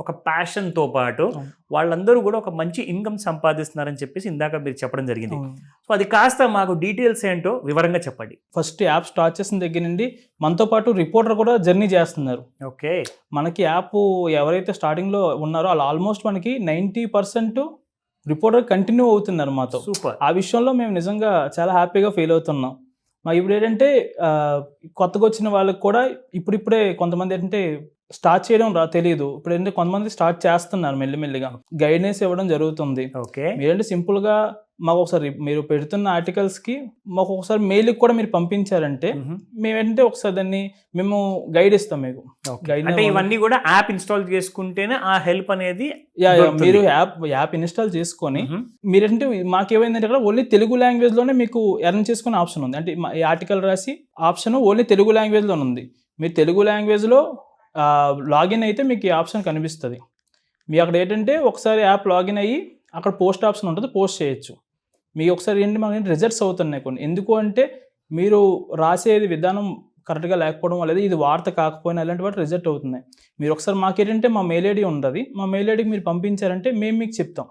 ఒక ప్యాషన్తో పాటు. వాళ్ళందరూ కూడా ఒక మంచి ఇన్కమ్ సంపాదిస్తున్నారని చెప్పేసి ఇందాక మీరు చెప్పడం జరిగింది. సో అది కాస్త మాకు డీటెయిల్స్ ఏంటో వివరంగా చెప్పండి. ఫస్ట్ యాప్ స్టార్ట్ చేసిన దగ్గర నుండి మనతో పాటు రిపోర్టర్ కూడా జర్నీ చేస్తున్నారు. ఓకే. మనకి యాప్ ఎవరైతే స్టార్టింగ్లో ఉన్నారో వాళ్ళు ఆల్మోస్ట్ మనకి నైంటీ పర్సెంట్ రిపోర్టర్ కంటిన్యూ అవుతున్నారు మాతో. సూపర్. ఆ విషయంలో మేము నిజంగా చాలా హ్యాపీగా ఫీల్ అవుతున్నాం. మా ఇప్పుడు ఏంటంటే కొత్తగా వచ్చిన వాళ్ళకి కూడా ఇప్పుడిప్పుడే కొంతమంది ఏంటంటే స్టార్ట్ చేయడం రా తెలియదు ఇప్పుడు ఏంటంటే కొంతమంది స్టార్ట్ చేస్తున్నారు మెల్లిమెల్లిగా. గైడెన్స్ ఇవ్వడం జరుగుతుంది. ఓకే. మీరేంటే సింపుల్గా మాకు ఒకసారి మీరు పెడుతున్న ఆర్టికల్స్కి మాకు ఒకసారి మెయిల్కి కూడా మీరు పంపించారంటే మేము. ఏంటంటే ఒకసారి దాన్ని మేము గైడ్ ఇస్తాం మీకు. Guide అంటే ఇవన్నీ కూడా యాప్ ఇన్స్టాల్ చేసుకుంటేనే ఆ హెల్ప్ అనేది యా. మీరు యాప్ యాప్ ఇన్స్టాల్ చేసుకొని మ్మ్. మీరంటే మాకేమైందంటే ఇక్కడ ఓన్లీ తెలుగు లాంగ్వేజ్లోనే మీకు ఎర్న్ చేసుకునే ఆప్షన్ ఉంది. అంటే ఈ ఆర్టికల్ రాసి ఆప్షన్ ఓన్లీ తెలుగు లాంగ్వేజ్లోనే ఉంది. మీరు తెలుగు లాంగ్వేజ్లో లాగిన్ అయితే మీకు ఈ ఆప్షన్ కనిపిస్తుంది. మీ అక్కడ ఏంటంటే ఒకసారి యాప్ లాగిన్ అయ్యి అక్కడ పోస్ట్ ఆప్షన్ ఉంటుంది పోస్ట్ చేయొచ్చు. మీకు ఒకసారి ఏంటి మాకు రిజల్ట్స్ అవుతున్నాయి కొన్ని. ఎందుకు అంటే మీరు రాసేది విధానం కరెక్ట్గా లేకపోవడం లేదా ఇది వార్త కాకపోయినా అలాంటి వాటి రిజెక్ట్ అవుతున్నాయి. మీరు ఒకసారి మాకు ఏంటంటే మా మెయిల్ ఐడి ఉంటుంది. మా మెయిల్ ఐడికి మీరు పంపించారంటే మేము మీకు చెప్తాం.